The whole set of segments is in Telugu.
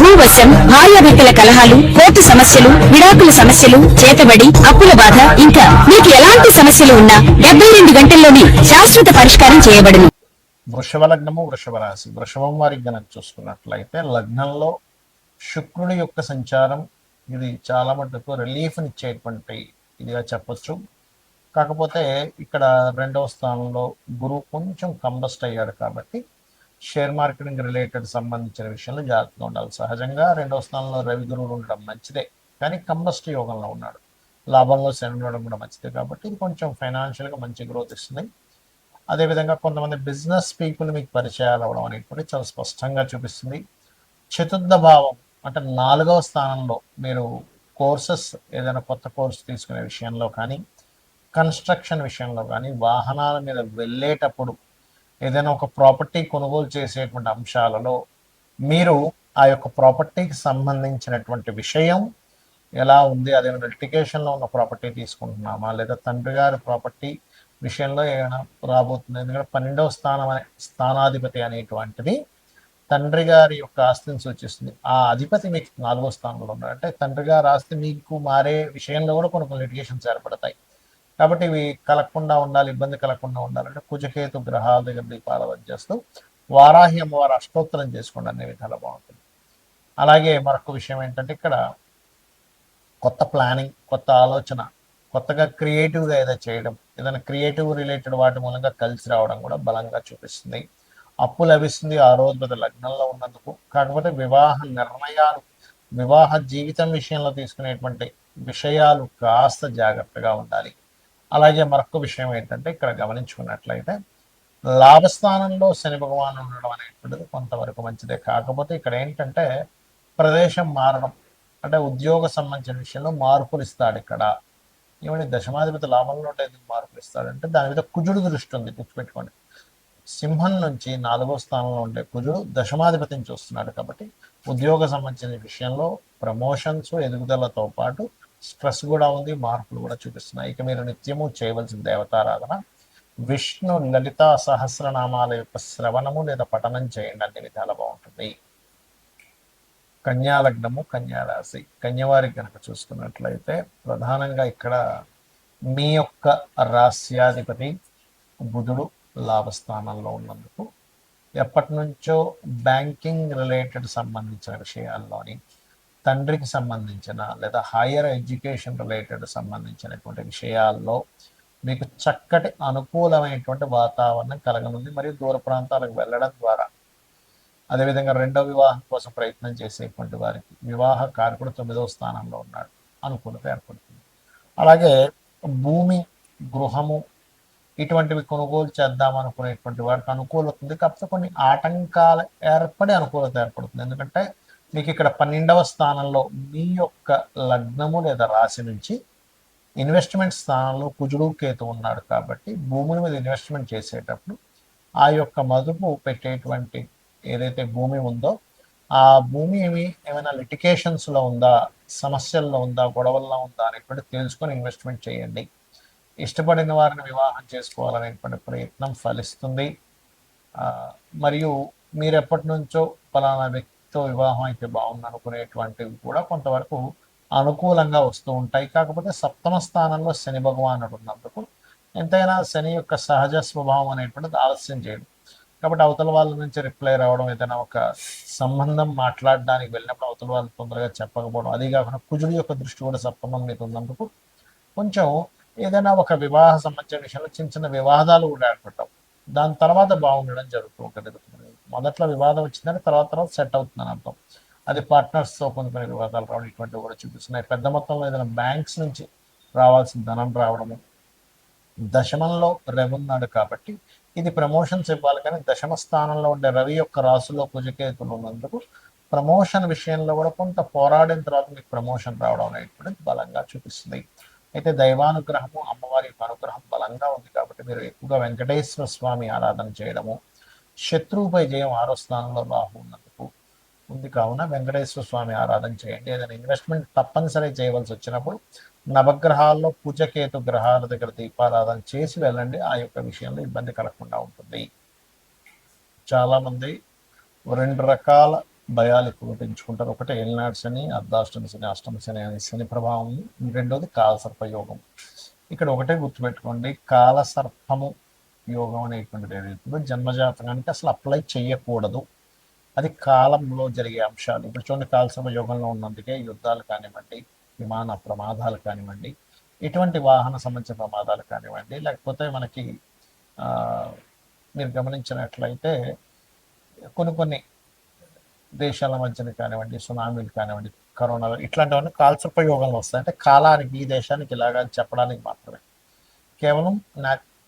భూవశం భార్యాభర్తల కలహాలు కోర్టు సమస్యలు విడాకుల సమస్యలు చేతబడి అప్పుల బాధ ఇంకా మీకు ఎలాంటి సమస్యలు ఉన్నా డెబ్బై రెండు గంటల్లోనే శాశ్వత పరిష్కారం చేయబడును. వృషభ లగ్నము వృషభ రాశి వృషభం వారికి గనక చూసుకున్నట్లయితే లగ్నంలో శుక్రుడి యొక్క సంచారం ఇది చాలా మటుకు రిలీఫ్నిచ్చేటువంటి ఇదిగా చెప్పచ్చు. కాకపోతే ఇక్కడ రెండవ స్థానంలో గురువు కొంచెం కంబస్ట్ అయ్యాడు కాబట్టి షేర్ మార్కెటింగ్ రిలేటెడ్ సంబంధించిన విషయంలో జాగ్రత్తగా ఉండాలి. సహజంగా రెండవ స్థానంలో రవి గురువులు ఉండడం మంచిదే కానీ కంబస్ట్ యోగంలో ఉన్నాడు. లాభంలో శని ఉండడం కూడా మంచిదే కాబట్టి ఇది కొంచెం ఫైనాన్షియల్గా మంచి గ్రోత్ ఇస్తుంది. అదేవిధంగా కొంతమంది బిజినెస్ పీపుల్ మీకు పరిచయాలు అవ్వడం అనేటువంటి చాలా స్పష్టంగా చూపిస్తుంది. చతుర్థ భావం అంటే నాలుగవ స్థానంలో మీరు కోర్సెస్ ఏదైనా కొత్త కోర్స్ తీసుకునే విషయంలో కానీ కన్స్ట్రక్షన్ విషయంలో కానీ వాహనాల మీద వెళ్ళేటప్పుడు ఏదైనా ఒక ప్రాపర్టీ కొనుగోలు చేసేటువంటి అంశాలలో మీరు ఆ యొక్క ప్రాపర్టీకి సంబంధించినటువంటి విషయం ఎలా ఉంది అదే లిటికేషన్లో ఉన్న ప్రాపర్టీ తీసుకుంటున్నామా లేదా తండ్రి గారి ప్రాపర్టీ విషయంలో ఏమైనా రాబోతుంది ఎందుకంటే పన్నెండవ స్థానం అనే స్థానాధిపతి అనేటువంటిది తండ్రి గారి యొక్క ఆస్తిని సూచిస్తుంది. ఆ అధిపతి మీకు నాలుగో స్థానంలో ఉన్నాడు. అంటే తండ్రి గారి ఆస్తి మీకు మారే విషయంలో కూడా కొన్ని కొన్ని లిటిగేషన్స్ ఏర్పడతాయి. కాబట్టి ఇవి కలగకుండా ఉండాలి ఇబ్బంది కలగకుండా ఉండాలంటే కుజకేతు గ్రహాల దగ్గర దీపారాధన చేస్తూ వారాహి అమ్మవారు అష్టోత్తరం చేసుకోండి అనే విధాలు బాగుంటుంది. అలాగే మరొక విషయం ఏంటంటే ఇక్కడ కొత్త ప్లానింగ్ కొత్త ఆలోచన కొత్తగా క్రియేటివ్గా ఏదో చేయడం ఏదైనా క్రియేటివ్ రిలేటెడ్ వాటి మూలంగా కలిసి రావడం కూడా బలంగా చూపిస్తుంది. అప్పు లభిస్తుంది ఆ రోజు పెద్ద లగ్నంలో ఉన్నందుకు. కాకపోతే వివాహ నిర్ణయాలు వివాహ జీవితం విషయంలో తీసుకునేటువంటి విషయాలు కాస్త జాగ్రత్తగా ఉండాలి. అలాగే మరొక విషయం ఏంటంటే ఇక్కడ గమనించుకున్నట్లయితే లాభస్థానంలో శని భగవాన్ ఉండడం అనేటువంటిది కొంతవరకు మంచిదే. కాకపోతే ఇక్కడ ఏంటంటే ప్రదేశం మారడం అంటే ఉద్యోగ సంబంధించిన విషయంలో మార్పులు ఇస్తాడు ఇక్కడ. ఏమంటే దశమాధిపతి లాభంలో ఉంటే మార్పులు ఇస్తాడంటే దాని మీద కుజుడు దృష్టి ఉంది గుర్తుపెట్టుకోండి. సింహం నుంచి నాలుగో స్థానంలో ఉండే కుజుడు దశమాధిపతిని చూస్తున్నాడు కాబట్టి ఉద్యోగ సంబంధించిన విషయంలో ప్రమోషన్స్ ఎదుగుదలతో పాటు స్ట్రెస్ కూడా ఉంది మార్పులు కూడా చూపిస్తున్నాయి. ఇక మీరు నిత్యము చేయవలసిన దేవతారాధన విష్ణు లలిత సహస్రనామాల యొక్క శ్రవణము లేదా పఠనం చేయండి. అన్ని విధాలు బాగుంటుంది. కన్యాలగ్నము కన్యారాశి కన్యవారికి కనుక చూసుకున్నట్లయితే ప్రధానంగా ఇక్కడ మీ యొక్క రాస్యాధిపతి బుధుడు లాభస్థానంలో ఉన్నందుకు ఎప్పటి నుంచో బ్యాంకింగ్ రిలేటెడ్ సంబంధించిన విషయాల్లోని తండ్రికి సంబంధించిన లేదా హైయర్ ఎడ్యుకేషన్ రిలేటెడ్ సంబంధించినటువంటి విషయాల్లో మీకు చక్కటి అనుకూలమైనటువంటి వాతావరణం కలగనుంది. మరియు దూర ప్రాంతాలకు వెళ్ళడం ద్వారా అదేవిధంగా రెండో వివాహం కోసం ప్రయత్నం చేసేటువంటి వారికి వివాహ కారకుడు తొమ్మిదవ స్థానంలో ఉన్నాడు. అనుకూలత ఏర్పడుతుంది. అలాగే భూమి గృహము ఇటువంటివి కొనుగోలు చేద్దాం అనుకునేటువంటి వారికి అనుకూలత ఉంది. కాకపోతే కొన్ని ఆటంకాలు ఏర్పడి అనుకూలత ఏర్పడుతుంది. ఎందుకంటే మీకు ఇక్కడ పన్నెండవ స్థానంలో మీ యొక్క లగ్నము లేదా రాశి నుంచి ఇన్వెస్ట్మెంట్ స్థానంలో కుజుడు కేతు ఉన్నాడు కాబట్టి భూముల మీద ఇన్వెస్ట్మెంట్ చేసేటప్పుడు ఆ యొక్క మదుపు పెట్టేటువంటి ఏదైతే భూమి ఉందో ఆ భూమి ఏమి ఏమైనా లిటికేషన్స్లో ఉందా సమస్యల్లో ఉందా గొడవల్లో ఉందా అనేటువంటి తెలుసుకొని ఇన్వెస్ట్మెంట్ చేయండి. ఇష్టపడిన వారిని వివాహం చేసుకోవాలనేటువంటి ప్రయత్నం ఫలిస్తుంది. మరియు మీరు ఎప్పటి నుంచో ఫలానా వ్యక్తి వ్యక్తితో వివాహం అయితే బాగుంది అనుకునేటువంటివి కూడా కొంతవరకు అనుకూలంగా వస్తూ ఉంటాయి. కాకపోతే సప్తమ స్థానంలో శని భగవానుడు ఉన్నందుకు ఎంతైనా శని యొక్క సహజ స్వభావం అనేటువంటిది ఆలస్యం చేయడం. కాబట్టి అవతల వాళ్ళ నుంచి రిప్లై రావడం ఏదైనా ఒక సంబంధం మాట్లాడడానికి వెళ్ళినప్పుడు అవతల వాళ్ళు తొందరగా చెప్పకపోవడం అది కాకుండా కుజుడు యొక్క దృష్టి కూడా సప్తమం మీద ఉన్నందుకు కొంచెం ఏదైనా ఒక వివాహ సంబంధించిన విషయంలో చిన్న చిన్న వివాదాలు కూడా ఏర్పడటం దాని తర్వాత బాగుండడం జరుగుతూ ఉంటుంది. మొదట్లో వివాదం వచ్చిందని తర్వాత తర్వాత సెట్ అవుతుందని అర్థం. అది పార్ట్నర్స్తో కొన్ని వివాదాలు రావడం ఇటువంటివి కూడా చూపిస్తున్నాయి. పెద్ద మొత్తంలో ఏదైనా బ్యాంక్స్ నుంచి రావాల్సిన ధనం రావడము దశమంలో రవి ఉన్నాడు కాబట్టి ఇది ప్రమోషన్స్ ఇవ్వాలి కానీ దశమ స్థానంలో ఉండే రవి యొక్క రాసులో కుజకేతులు ఉన్నందుకు ప్రమోషన్ విషయంలో కూడా కొంత పోరాడిన తర్వాత మీకు ప్రమోషన్ రావడం అనేటువంటిది బలంగా చూపిస్తుంది. అయితే దైవానుగ్రహము అమ్మవారి అనుగ్రహం బలంగా ఉంది కాబట్టి మీరు ఎక్కువగా వెంకటేశ్వర స్వామి ఆరాధన చేయడము శత్రువుపై జయం ఆరో స్థానంలో రాహు ఉన్నందుకు ఉంది. కావున వెంకటేశ్వర స్వామి ఆరాధన చేయండి. ఏదైనా ఇన్వెస్ట్మెంట్ తప్పనిసరి చేయవలసి వచ్చినప్పుడు నవగ్రహాల్లో పూజకేతు గ్రహాల దగ్గర దీపారాధన చేసి వెళ్ళండి. ఆ యొక్క విషయంలో ఇబ్బంది కలగకుండా ఉంటుంది. చాలామంది రెండు రకాల భయాలు ఎక్కువ పెంచుకుంటారు. ఒకటి ఏలినాడు శని అర్ధాష్టమి శని అష్టమ శని అనే శని ప్రభావం. రెండోది కాలసర్పయోగం ఇక్కడ ఒకటే గుర్తుపెట్టుకోండి. కాలసర్పము యోగం అనేటువంటిది ఏదైతుందో జన్మజాతకానికి అసలు అప్లై చేయకూడదు. అది కాలంలో జరిగే అంశాలు. ఇప్పుడు చూడండి కాలసర్ప యోగంలో ఉన్నందుకే యుద్ధాలు కానివ్వండి విమాన ప్రమాదాలు కానివ్వండి ఇటువంటి వాహన సంబంధించిన ప్రమాదాలు కానివ్వండి లేకపోతే మనకి మీరు గమనించినట్లయితే కొన్ని కొన్ని దేశాల మధ్యన కానివ్వండి సునామీలు కానివ్వండి కరోనా ఇట్లాంటివన్నీ కాల్సర్ప యోగంలో వస్తాయి. అంటే కాలానికి ఈ దేశానికి ఇలాగా అని చెప్పడానికి మాత్రమే. కేవలం నా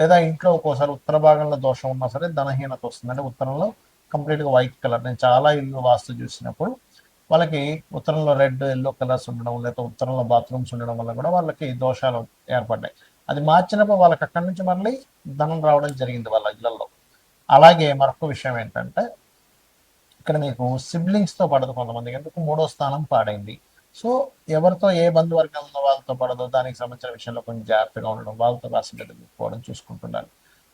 లేదా ఇంట్లో ఒక్కోసారి ఉత్తర భాగంలో దోషం ఉన్నా సరే ధనహీనత వస్తుంది. అంటే ఉత్తరంలో కంప్లీట్గా వైట్ కలర్ నేను చాలా ఇల్లు వాస్తు చూసినప్పుడు వాళ్ళకి ఉత్తరంలో రెడ్ ఎల్లో కలర్స్ ఉండడం లేదా ఉత్తరంలో బాత్రూమ్స్ ఉండడం వల్ల కూడా వాళ్ళకి దోషాలు ఏర్పడ్డాయి. అది మార్చినప్పుడు వాళ్ళకి అక్కడి నుంచి మళ్ళీ ధనం రావడం జరిగింది వాళ్ళ ఇళ్ళలో. అలాగే మరొక విషయం ఏంటంటే ఇక్కడ మీకు సిబ్లింగ్స్తో పడదు కొంతమంది ఎందుకు? మూడో స్థానం పాడైంది. సో ఎవరితో ఏ బంధువర్గం ఉందో వాళ్ళతో పడదో దానికి సంబంధించిన విషయంలో కొంచెం జాగ్రత్తగా ఉండడం వాళ్ళతో కాస్త పోవడం చూసుకుంటుండాలి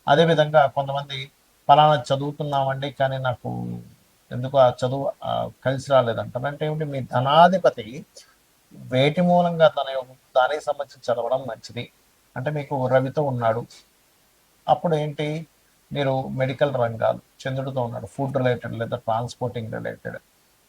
అదేవిధంగా కొంతమంది ఫలానా చదువుతున్నామండి కానీ నాకు ఎందుకు ఆ చదువు కలిసి రాలేదంటారు. అంటే ఏమిటి? మీ ధనాధిపతి వేటి మూలంగా తన యొక్క- దానికి సంబంధించి చదవడం మంచిది. అంటే మీకు రవితో ఉన్నాడు. అప్పుడు ఏంటి? మీరు మెడికల్ రంగాలు చంద్రుడితో ఉన్నాడు. ఫుడ్ రిలేటెడ్ లేదా ట్రాన్స్పోర్టింగ్ రిలేటెడ్.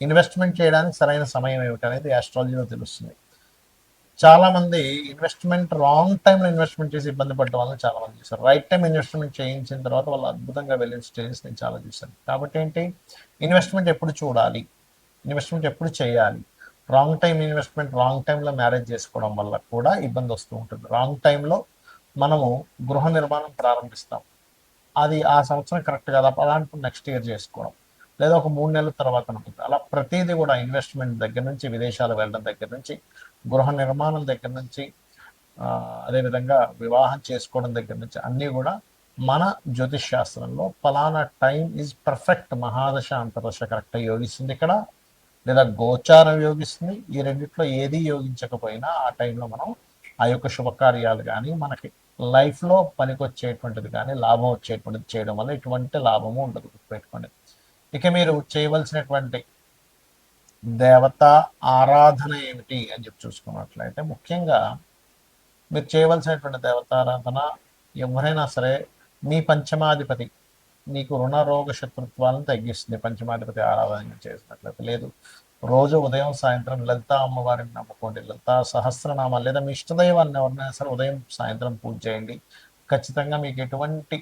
ఇన్వెస్ట్మెంట్ చేయడానికి సరైన సమయం ఏమిటి అనేది ఆస్ట్రాలజీలో తెలుస్తుంది. చాలామంది ఇన్వెస్ట్మెంట్ రాంగ్ టైంలో ఇన్వెస్ట్మెంట్ చేసి ఇబ్బంది పడ్డ వాళ్ళని చాలా మంది రైట్ టైం ఇన్వెస్ట్మెంట్ చేయించిన తర్వాత వాళ్ళు అద్భుతంగా వెళ్ళిన స్టేజెస్ నేను చాలా చూశాను. కాబట్టి ఏంటి? ఇన్వెస్ట్మెంట్ ఎప్పుడు చూడాలి? ఇన్వెస్ట్మెంట్ ఎప్పుడు చేయాలి? రాంగ్ టైం ఇన్వెస్ట్మెంట్ రాంగ్ టైంలో మ్యారేజ్ చేసుకోవడం వల్ల కూడా ఇబ్బంది వస్తూ ఉంటుంది. రాంగ్ టైంలో మనము గృహ నిర్మాణం ప్రారంభిస్తాం. అది ఆ సంవత్సరం కరెక్ట్ కదా. అలాంటి నెక్స్ట్ ఇయర్ చేసుకోవడం. లేదా ఒక మూడు నెలల తర్వాత ఉంటుంది అలా ప్రతిదీ కూడా ఇన్వెస్ట్మెంట్ దగ్గర నుంచి విదేశాలు వెళ్ళడం దగ్గర నుంచి గృహ నిర్మాణం దగ్గర నుంచి అదేవిధంగా వివాహం చేసుకోవడం దగ్గర నుంచి అన్నీ కూడా మన జ్యోతిష్ శాస్త్రంలో ఫలానా టైం ఈజ్ పర్ఫెక్ట్ మహాదశ అంతర్దశ కరెక్ట్గా యోగిస్తుంది ఇక్కడ. లేదా గోచారం యోగిస్తుంది. ఈ రెండిట్లో ఏది యోగించకపోయినా ఆ టైంలో మనం ఆ యొక్క శుభకార్యాలు కానీ మనకి లైఫ్లో పనికొచ్చేటువంటిది కానీ లాభం వచ్చేటువంటిది చేయడం వల్ల ఎటువంటి లాభము ఉండదు గుర్తుపెట్టుకోండి. ఇక మీరు చేయవలసినటువంటి దేవత ఆరాధన ఏమిటి అని చెప్పి చూసుకున్నట్లయితే ముఖ్యంగా మీరు చేయవలసినటువంటి దేవతారాధన ఎవరైనా సరే మీ పంచమాధిపతి మీకు రుణ రోగ శత్రుత్వాలను తగ్గిస్తుంది. పంచమాధిపతి ఆరాధన చేసినట్లయితే లేదు. రోజు ఉదయం సాయంత్రం లలిత అమ్మవారిని నమ్ముకోండి. లలితా సహస్రనామాలు లేదా మీ ఇష్టదైవాన్ని ఎవరినైనా సరే ఉదయం సాయంత్రం పూజ చేయండి. ఖచ్చితంగా మీకు ఎటువంటి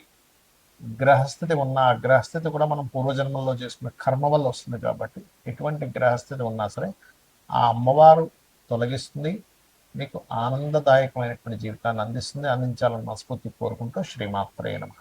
గ్రహస్థితి ఉన్న ఆ గ్రహస్థితి కూడా మనం పూర్వజన్మల్లో చేసుకున్న కర్మ వల్ల వస్తుంది కాబట్టి ఎటువంటి గ్రహస్థితి ఉన్నా సరే ఆ అమ్మవారు తొలగిస్తుంది మీకు ఆనందదాయకమైనటువంటి జీవితాన్ని అందిస్తుంది. అందించాలని మనస్ఫూర్తి కోరుకుంటూ శ్రీమాత్రే నమ.